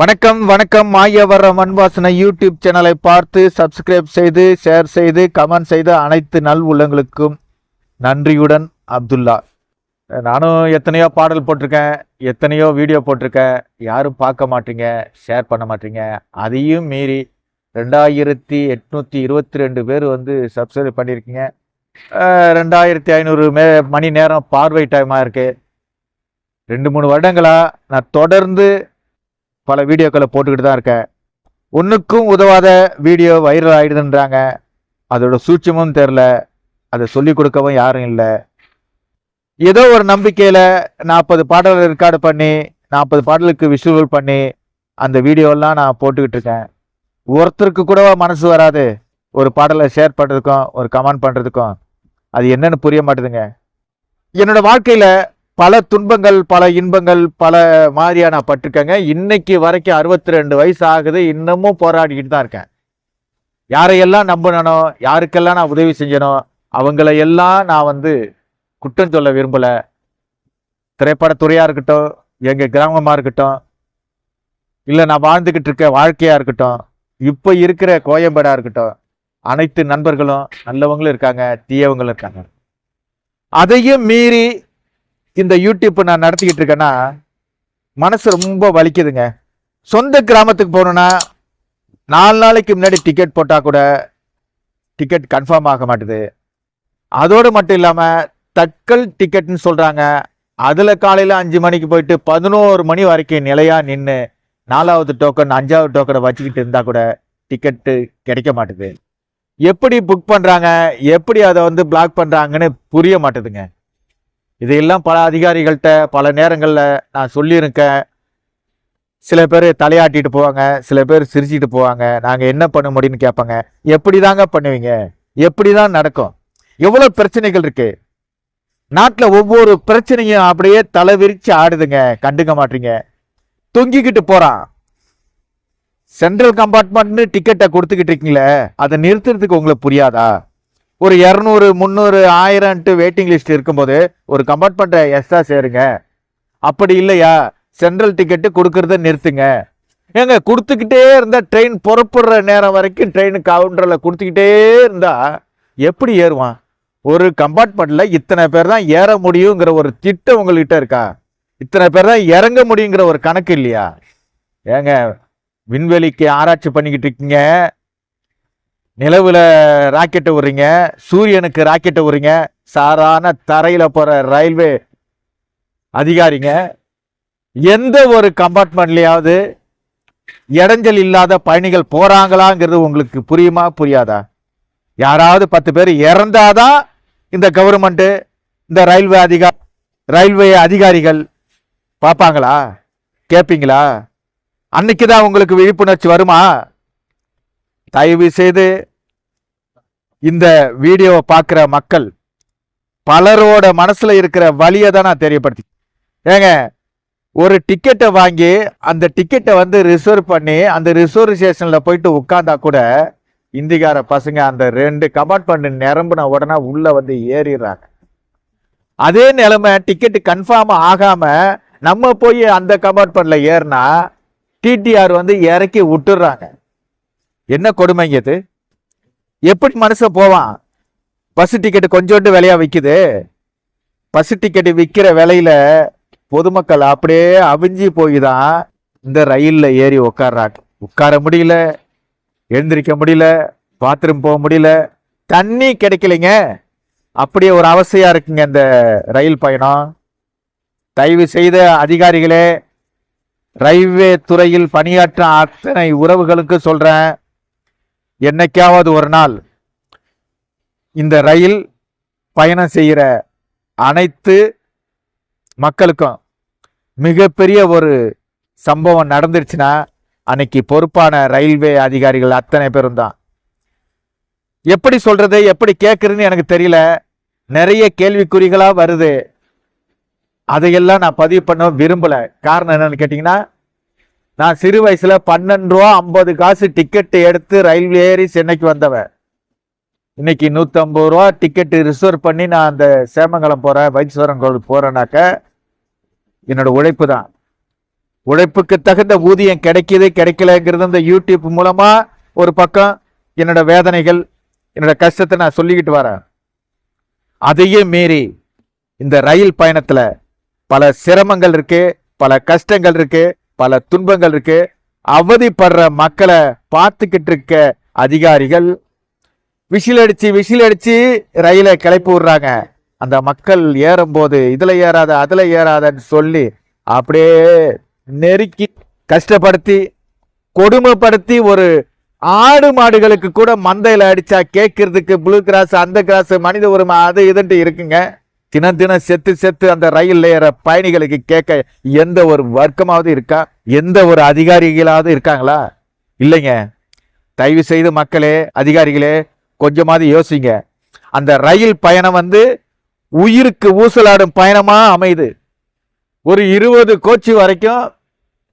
வணக்கம் வணக்கம். மாயவர மண்வாசனை யூடியூப் சேனலை பார்த்து சப்ஸ்கிரைப் செய்து ஷேர் செய்து கமெண்ட் செய்த அனைத்து நல் உள்ளங்களுக்கும் நன்றியுடன் அப்துல்லா. நானும் எத்தனையோ பாடல் போட்டிருக்கேன் எத்தனையோ வீடியோ போட்டிருக்கேன். யாரும் பார்க்க மாட்டீங்க ஷேர் பண்ண மாட்டீங்க. அதையும் மீறி ரெண்டாயிரத்தி எட்நூற்றி இருபத்தி ரெண்டு பேர் வந்து சப்ஸ்கிரைப் பண்ணியிருக்கீங்க. ரெண்டாயிரத்தி ஐநூறு மே மணி நேரம் பார்வை டைமாக இருக்குது ரெண்டு மூணு வருடங்களாக நான் தொடர்ந்து பல வீடியோக்களை போட்டுக்கிட்டு தான் இருக்கேன். ஒன்றுக்கும் உதவாத வீடியோ வைரல் ஆயிடுதுன்றாங்க. அதோட சூட்சமும் தெரில அதை சொல்லி கொடுக்கவும் யாரும் இல்லை. ஏதோ ஒரு நம்பிக்கையில் நாற்பது பாடல்கள் ரெக்கார்டு பண்ணி நாற்பது பாடலுக்கு விஷுவல் பண்ணி அந்த வீடியோலாம் நான் போட்டுக்கிட்டு இருக்கேன். ஒருத்தருக்கு கூடவா மனசு வராது. ஒரு பாடலை ஷேர் பண்ணுறதுக்கும் ஒரு கமெண்ட் பண்ணுறதுக்கும் அது என்னன்னு புரிய மாட்டேதுங்க. என்னோட வாழ்க்கையில் பல துன்பங்கள் பல இன்பங்கள் பல மாதிரியா நான் பட்டிருக்கேங்க. இன்னைக்கு வரைக்கும் அறுபத்தி ரெண்டு வயசு ஆகுது இன்னமும் போராடிக்கிட்டு தான் இருக்கேன். யாரையெல்லாம் நம்பினனோ யாருக்கெல்லாம் நான் உதவி செஞ்சனோ அவங்கள எல்லாம் நான் வந்து குற்றம் சொல்ல விரும்பலை. திரைப்படத்துறையாக இருக்கட்டும் எங்கள் கிராமமாக இருக்கட்டும் இல்லை நான் வாழ்ந்துக்கிட்டு இருக்க வாழ்க்கையாக இருக்கட்டும் இப்போ இருக்கிற கோயம்பேடாக இருக்கட்டும் அனைத்து நண்பர்களும் நல்லவங்களும் இருக்காங்க தீயவங்களும் இருக்காங்க. அதையும் மீறி இந்த யூடியூப் நான் நடத்திக்கிட்டு இருக்கேன்னா மனசு ரொம்ப வலிக்குதுங்க. சொந்த கிராமத்துக்கு போகணுன்னா நாலு நாளைக்கு முன்னாடி டிக்கெட் போட்டால் கூட டிக்கெட் கன்ஃபார்ம் ஆக மாட்டுது. அதோடு மட்டும் இல்லாமல் தட்கல் டிக்கெட்னு சொல்கிறாங்க அதில் காலையில் அஞ்சு மணிக்கு போயிட்டு பதினோரு மணி வரைக்கும் நிலையாக நின்று நாலாவது டோக்கன் அஞ்சாவது டோக்கனை வச்சுக்கிட்டு இருந்தால் கூட டிக்கெட்டு கிடைக்க மாட்டுது. எப்படி புக் பண்ணுறாங்க எப்படி அதை வந்து பிளாக் பண்ணுறாங்கன்னு புரிய மாட்டுதுங்க. இதையெல்லாம் பல அதிகாரிகள்கிட்ட பல நேரங்களில் நான் சொல்லியிருக்கேன். சில பேர் தலையாட்டிட்டு போவாங்க சில பேர் சிரிச்சிட்டு போவாங்க. நாங்கள் என்ன பண்ண முடியும்னு கேட்பாங்க. எப்படி தாங்க பண்ணுவீங்க? எப்படி தான் நடக்கும்? எவ்வளோ பிரச்சனைகள் இருக்கு? நாட்டில் ஒவ்வொரு பிரச்சனையும் அப்படியே தலை விரிச்சு ஆடுதுங்க. கண்டுக்க மாட்டீங்க. தொங்கிக்கிட்டு போகிறான் சென்ட்ரல் கம்பார்ட்மெண்ட்னு டிக்கெட்டை கொடுத்துக்கிட்டு இருக்கீங்களே அதை நிறுத்துறதுக்கு உங்களுக்கு புரியாதா? ஒரு இரநூறு முந்நூறு ஆயிரம்ட்டு வெயிட்டிங் லிஸ்ட் இருக்கும்போது ஒரு கம்பார்ட்மெண்ட்டை எக்ஸ்ட்ரா சேருங்க. அப்படி இல்லையா? சென்ட்ரல் டிக்கெட்டு கொடுக்கறத நிறுத்துங்க. ஏங்க கொடுத்துக்கிட்டே இருந்தால் ட்ரெயின் புறப்படுற நேரம் வரைக்கும் ட்ரெயின் கவுண்டரில் கொடுத்துக்கிட்டே இருந்தா எப்படி ஏறுவான்? ஒரு கம்பார்ட்மெண்ட்டில் இத்தனை பேர் தான் ஏற முடியுங்கிற ஒரு திட்டம் உங்கள்கிட்ட இருக்கா? இத்தனை பேர் தான் இறங்க முடியுங்கிற ஒரு கணக்கு இல்லையா? ஏங்க விண்வெளிக்கு ஆராய்ச்சி பண்ணிக்கிட்டு இருக்கீங்க. நிலவில் ராக்கெட்டை விடுறீங்க சூரியனுக்கு ராக்கெட்டை விடுறீங்க சாதாரண தரையில் போகிற ரயில்வே அதிகாரிங்க எந்த ஒரு கம்பார்ட்மெண்ட்லையாவது இடைஞ்சல் இல்லாத பயணிகள் போகிறாங்களாங்கிறது உங்களுக்கு புரியுமா புரியாதா? யாராவது பத்து பேர் இறந்தாதான் இந்த கவர்மெண்ட்டு இந்த ரயில்வே அதிகா ரயில்வே அதிகாரிகள் பார்ப்பாங்களா? கேட்பீங்களா அன்னைக்கு தான் உங்களுக்கு விழிப்புணர்ச்சி வருமா? தயவு செய்து இந்த வீடியோவை பார்க்குற மக்கள் பலரோட மனசில் இருக்கிற வழியை தான் நான் தெரியப்படுத்தி. ஏங்க ஒரு டிக்கெட்டை வாங்கி அந்த டிக்கெட்டை வந்து ரிசர்வ் பண்ணி அந்த ரிசர்வேஷன்ல போயிட்டு உட்காந்தா கூட இந்திக்கார பசங்க அந்த ரெண்டு கம்பார்ட்மெண்ட் நிரம்புன உடனே உள்ளே வந்து ஏறிடுறாங்க. அதே நிலைமை டிக்கெட்டு கன்ஃபார்ம் ஆகாமல் நம்ம போய் அந்த கம்பார்ட்மெண்ட்ல ஏறினா டிடிஆர் வந்து இறக்கி விட்டுடுறாங்க. என்ன கொடுமைங்க இது? எப்படி மனுஷன் போவான்? பஸ் டிக்கெட் கொஞ்சோண்டு விலையா விற்குது பஸ் டிக்கெட் விற்கிற விலையில பொதுமக்கள் அப்படியே அவிஞ்சி போய் தான் இந்த ரயிலில் ஏறி உட்கார்றாங்க உட்கார முடியல எழுந்திருக்க முடியல பாத்ரூம் போக முடியல தண்ணி கிடைக்கலைங்க. அப்படியே ஒரு அவசியம் இருக்குங்க இந்த ரயில் பயணம். தயவு செய்த அதிகாரிகளே ரயில்வே துறையில் பணியாற்றும் அத்தனை உறவுகளுக்கு சொல்றேன். என்னைக்காவது ஒரு நாள் இந்த ரயில் பயணம் செய்கிற அனைத்து மக்களுக்கும் மிகப்பெரிய ஒரு சம்பவம் நடந்துருச்சுன்னா அன்னைக்கு பொறுப்பான ரயில்வே அதிகாரிகள் அத்தனை பேரும் தான். எப்படி சொல்கிறது எப்படி கேட்குறதுன்னு எனக்கு தெரியல. நிறைய கேள்விக்குறிகளாக வருது. அதையெல்லாம் நான் பதிவு பண்ண விரும்பலை. காரணம் என்னன்னு கேட்டிங்கன்னா நான் சிறு வயசுல பன்னெண்டு ரூபா ஐம்பது காசு டிக்கெட் எடுத்து ரயில்வே ஏறி சென்னைக்கு வந்தவன். இன்னைக்கு நூற்றம்பது ரூபா டிக்கெட்டு ரிசர்வ் பண்ணி நான் அந்த சேமங்கலம் போகிறேன் வைத்தீஸ்வரன் கோவில் போகிறேனாக்க என்னோட உழைப்பு தான். உழைப்புக்கு தகுந்த ஊதியம் கிடைக்கிதே கிடைக்கலங்கிறது இந்த யூடியூப் மூலமாக ஒரு பக்கம் என்னோட வேதனைகள் என்னோட கஷ்டத்தை நான் சொல்லிக்கிட்டு வரேன். அதையும் மீறி இந்த ரயில் பயணத்தில் பல சிரமங்கள் இருக்குது பல கஷ்டங்கள் இருக்குது பல துன்பங்கள் இருக்கு. அவதிப்படுற மக்களை பார்த்துக்கிட்டு இருக்க அதிகாரிகள் விசில் அடிச்சு விசில் அடிச்சு ரயிலை கிளப்பி விடுறாங்க. அந்த மக்கள் ஏறும்போது இதுல ஏறாத அதுல ஏறாதன்னு சொல்லி அப்படியே நெருக்கி கஷ்டப்படுத்தி கொடுமைப்படுத்தி ஒரு ஆடு மாடுகளுக்கு கூட மந்தையில அடிச்சா கேட்கறதுக்கு ப்ளூ கிராஸ் அந்த கிராஸ் மனித உரிமை அது இதுன்ட்டு இருக்குங்க. தினம் தினம் செத்து செத்து அந்த ரயில் ஏற பயணிகளுக்கு கேட்க எந்த ஒரு வர்க்கமாவது இருக்கா? எந்த ஒரு அதிகாரிகளாவது இருக்காங்களா? இல்லைங்க. தயவு செய்து மக்களே அதிகாரிகளே கொஞ்சமாவது யோசிங்க. அந்த ரயில் பயணம் வந்து உயிருக்கு ஊசலாடும் பயணமாக அமையுது. ஒரு இருபது கோச்சு வரைக்கும்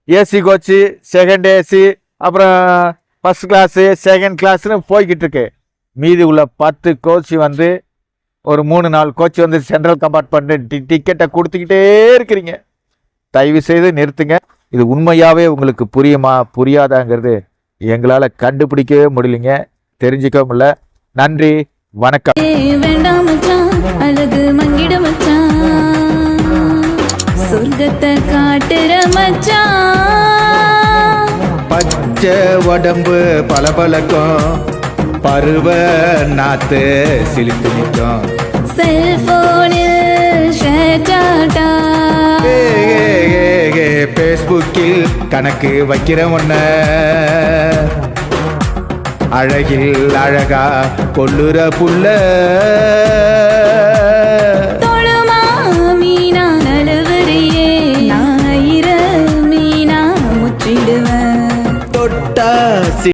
ஏசி கோச்சு செகண்ட் ஏசி அப்புறம் ஃபஸ்ட் கிளாஸு செகண்ட் கிளாஸ்னு போய்கிட்டு இருக்கு. மீதி உள்ள பத்து கோச்சு வந்து ஒரு மூணு நாலு கோச்சு வந்து சென்ட்ரல் கம்பார்ட்மெண்ட் டிக்கெட்டை கொடுத்துக்கிட்டே இருக்கிறீங்க. தயவு செய்து நிறுத்துங்க. இது உண்மையாவே உங்களுக்கு புரியுமா? புரியாதாங்கிறது எங்களால் கண்டுபிடிக்கவே முடியலைங்க. தெரிஞ்சுக்கவும் முடியல. நன்றி. வணக்கம். அழகு மங்கிட மச்சான். சொர்க்கத்தை காட்டுற மச்சான். பச்சை உடம்பு பளபளக்கும். பருவ நாத்து சிலித்து நிற்கும். செல்போனில் ஷேட்டாட்டா பேஸ்புக்கில் கணக்கு வைக்கிற ஒன்ன அழகில் அழகா கொள்ளுற புள்ள.